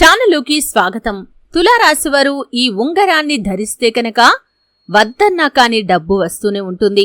ఛానలుకి స్వాగతం. తులారాశివారు ఈ ఉంగరాన్ని ధరిస్తే కనుక వద్దన్నా కాని డబ్బు వస్తూనే ఉంటుంది.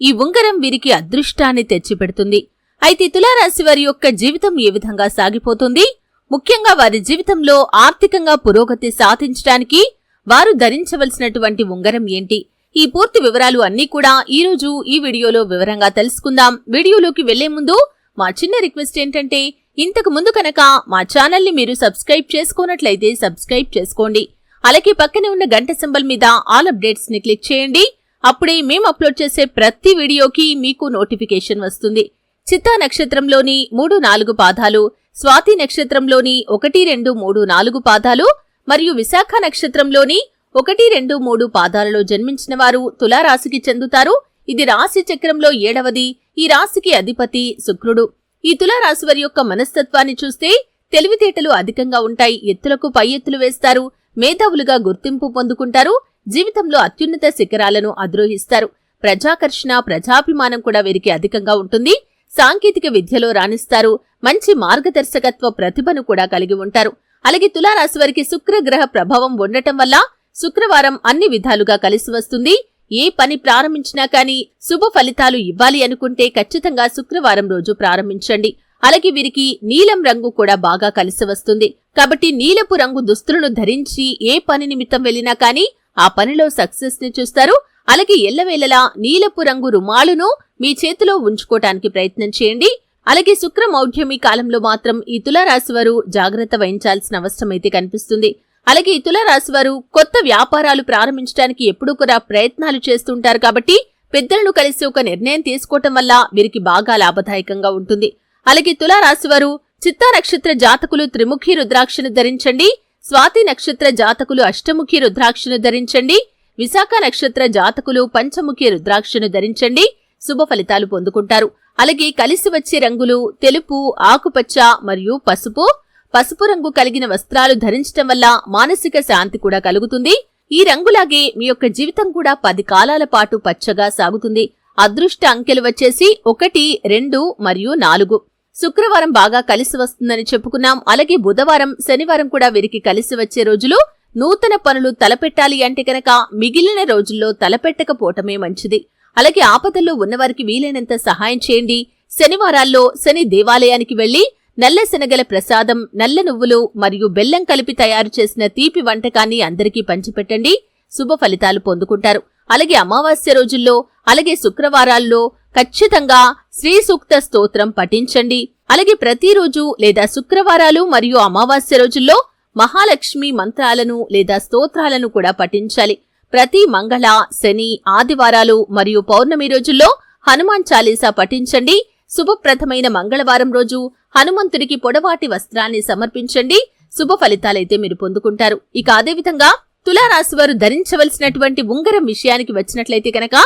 ఈ ఉంగరం వీరికి అదృష్టాన్ని తెచ్చిపెడుతుంది. అయితే తులారాశి వారి యొక్క జీవితం ఏ విధంగా సాగిపోతుంది? ముఖ్యంగా వారి జీవితంలో ఆర్థికంగా పురోగతి సాధించడానికి వారు ధరించవలసినటువంటి ఉంగరం ఏంటి? ఈ పూర్తి వివరాలు అన్నీ కూడా ఈ రోజు ఈ వీడియోలో వివరంగా తెలుసుకుందాం. వీడియోలోకి వెళ్ళే ముందు మా చిన్న రిక్వెస్ట్ ఏంటంటే ఇంతకు ముందు కనుక మా ఛానల్ని మీరు సబ్స్క్రైబ్ చేసుకున్నట్లయితే సబ్స్క్రైబ్ చేసుకోండి. అలాగే పక్కనే ఉన్న గంట సింబల్ మీద ఆల్ అప్డేట్స్ని క్లిక్ చేయండి. అప్పుడే మేము అప్లోడ్ చేసే ప్రతి వీడియోకి మీకు నోటిఫికేషన్ వస్తుంది. చిత్తా నక్షత్రంలోని మూడు నాలుగు పాదాలు స్వాతి నక్షత్రంలోని ఒకటి రెండు మూడు నాలుగు పాదాలు మరియు విశాఖ నక్షత్రంలోని ఒకటి రెండు మూడు పాదాలలో జన్మించిన వారు తులారాశికి చెందుతారు. ఇది రాశి చక్రంలో ఏడవది. ఈ రాశికి అధిపతి శుక్రుడు. ఈ తులారాశి వారి యొక్క మనస్తత్వాన్ని చూస్తే తెలివితేటలు అధికంగా ఉంటాయి. ఎత్తులకు పై ఎత్తులు వేస్తారు. మేధావులుగా గుర్తింపు పొందుకుంటారు. జీవితంలో అత్యున్నత శిఖరాలను అద్రోహిస్తారు ప్రజాకర్షణ ప్రజాభిమానం కూడా వీరికి అధికంగా ఉంటుంది. సాంకేతిక విద్యలో రాణిస్తారు. మంచి మార్గదర్శకత్వ ప్రతిభను కూడా కలిగి ఉంటారు. అలాగే తులారాశి వారికి శుక్రగ్రహ ప్రభావం ఉండటం వల్ల శుక్రవారం అన్ని విధాలుగా కలిసి వస్తుంది. ఏ పని ప్రారంభించినా కానీ శుభ ఫలితాలు ఇవ్వాలి అనుకుంటే ఖచ్చితంగా శుక్రవారం రోజు ప్రారంభించండి. అలాగే వీరికి నీలం రంగు కూడా బాగా కలిసి వస్తుంది. కాబట్టి నీలపు రంగు దుస్తులను ధరించి ఏ పని నిమిత్తం వెళ్ళినా కానీ ఆ పనిలో సక్సెస్ని చూస్తారు. అలాగే ఎల్లవేళలా నీలపు రంగు రుమాలును మీ చేతిలో ఉంచుకోవటానికి ప్రయత్నం చేయండి. అలాగే శుక్ర మౌఢ్యమి కాలంలో మాత్రం ఈ తులారాశి వారు జాగ్రత్త వహించాల్సిన అవసరం అయితే కనిపిస్తుంది. అలాగే తులరాశి వారు కొత్త వ్యాపారాలు ప్రారంభించడానికి ఎప్పుడూ కూడా ప్రయత్నాలు చేస్తుంటారు కాబట్టి పెద్దలను కలిసి ఒక నిర్ణయం తీసుకోవటం వల్ల వీరికి బాగా లాభదాయకంగా ఉంటుంది. అలాగే తులారాశి వారు చిత్తా నక్షత్ర జాతకులు త్రిముఖి రుద్రాక్షను ధరించండి. స్వాతి నక్షత్ర జాతకులు అష్టముఖి రుద్రాక్షను ధరించండి. విశాఖ నక్షత్ర జాతకులు పంచముఖి రుద్రాక్షను ధరించండి. శుభ ఫలితాలు పొందుకుంటారు. అలాగే కలిసి వచ్చే రంగులు తెలుపు ఆకుపచ్చ మరియు పసుపు. పసుపు రంగు కలిగిన వస్త్రాలు ధరించటం వల్ల మానసిక శాంతి కూడా కలుగుతుంది. ఈ రంగులాగే మీ యొక్క జీవితం కూడా పది కాలాల పాటు పచ్చగా సాగుతుంది. అదృష్ట అంకెలు వచ్చేసి ఒకటి రెండు మరియు నాలుగు. శుక్రవారం బాగా కలిసి వస్తుందని చెప్పుకున్నాం. అలాగే బుధవారం శనివారం కూడా వీరికి కలిసి వచ్చే రోజులు నూతన పనులు తలపెట్టాలి అంటే కనుక మిగిలిన రోజుల్లో తలపెట్టకపోవటమే మంచిది. అలాగే ఆపదల్లో ఉన్నవారికి వీలైనంత సహాయం చేయండి. శనివారాల్లో శని దేవాలయానికి వెళ్ళి నల్ల శనగల ప్రసాదం నల్ల నువ్వులు మరియు బెల్లం కలిపి తయారు చేసిన తీపి వంటకాన్ని అందరికీ పంచిపెట్టండి. శుభ ఫలితాలు పొందుకుంటారు. అలాగే అమావాస్య రోజుల్లో అలాగే శుక్రవారాల్లో ఖచ్చితంగా శ్రీ సూక్త స్తోత్రం పఠించండి. అలాగే ప్రతిరోజు లేదా శుక్రవారాలు మరియు అమావాస్య రోజుల్లో మహాలక్ష్మి మంత్రాలను లేదా స్తోత్రాలను కూడా పఠించాలి. ప్రతి మంగళ శని ఆదివారాలు మరియు పౌర్ణమి రోజుల్లో హనుమాన్ చాలీసా పఠించండి. శుభప్రదమైన మంగళవారం రోజు హనుమంతుడికి పొడవాటి వస్త్రాన్ని సమర్పించండి. శుభ ఫలితాలైతే మీరు పొందుకుంటారు. ఇక అదేవిధంగా తులారాశి వారు ధరించవలసినటువంటి ఉంగరం విషయానికి వచ్చినట్లయితే కనుక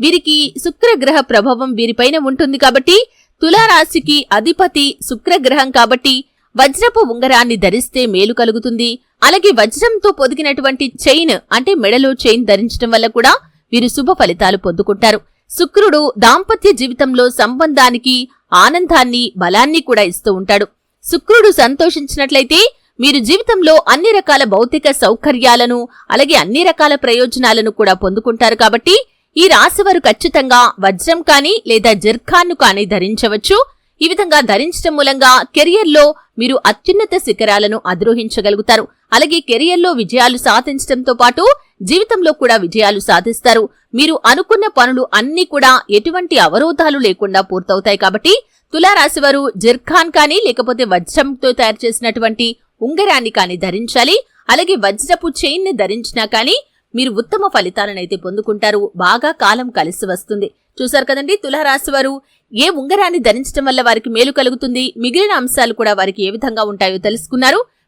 వీరికి శుక్రగ్రహ ప్రభావం వీరిపైన ఉంటుంది కాబట్టి తులారాశికి అధిపతి శుక్రగ్రహం కాబట్టి వజ్రపు ఉంగరాన్ని ధరిస్తే మేలు కలుగుతుంది. అలాగే వజ్రంతో పొదిగినటువంటి చైన్ అంటే మెడలో చైన్ ధరించడం వల్ల కూడా వీరు శుభ ఫలితాలు పొందుకుంటారు. శుక్రుడు దాంపత్య జీవితంలో సంబంధానికి ఆనందాన్ని బలాన్ని కూడా ఇస్తూ ఉంటాడు. శుక్రుడు సంతోషించినట్లయితే మీరు జీవితంలో అన్ని రకాల భౌతిక సౌకర్యాలను అలాగే అన్ని రకాల ప్రయోజనాలను కూడా పొందుకుంటారు కాబట్టి ఈ రాశివారు ఖచ్చితంగా వజ్రం కానీ లేదా జిర్ఖాన్ను కానీ ధరించవచ్చు. ఈ విధంగా ధరించడం మూలంగా కెరియర్లో మీరు అత్యున్నత శిఖరాలను అధిరోహించగలుగుతారు. అలాగే కెరియర్లో విజయాలు సాధించడంతో పాటు జీవితంలో కూడా విజయాలు సాధిస్తారు. మీరు అనుకున్న పనులు అన్నీ కూడా ఎటువంటి అవరోధాలు లేకుండా పూర్తవుతాయి కాబట్టి తులారాశివారు జిర్ఖాన్ కానీ లేకపోతే వజ్రంతో తయారు చేసినటువంటి ఉంగరాన్ని కానీ ధరించాలి. అలాగే వజ్రపు చైన్ని ధరించినా కానీ మీరు ఉత్తమ ఫలితాలనైతే పొందుకుంటారు. బాగా కాలం కలిసి వస్తుంది. చూశారు కదండి తులారాశి వారు ఏ ఉంగరాన్ని ధరించడం వల్ల వారికి మేలు కలుగుతుంది? మిగిలిన అంశాలు కూడా వారికి ఏ విధంగా ఉంటాయో తెలుసుకున్నారు.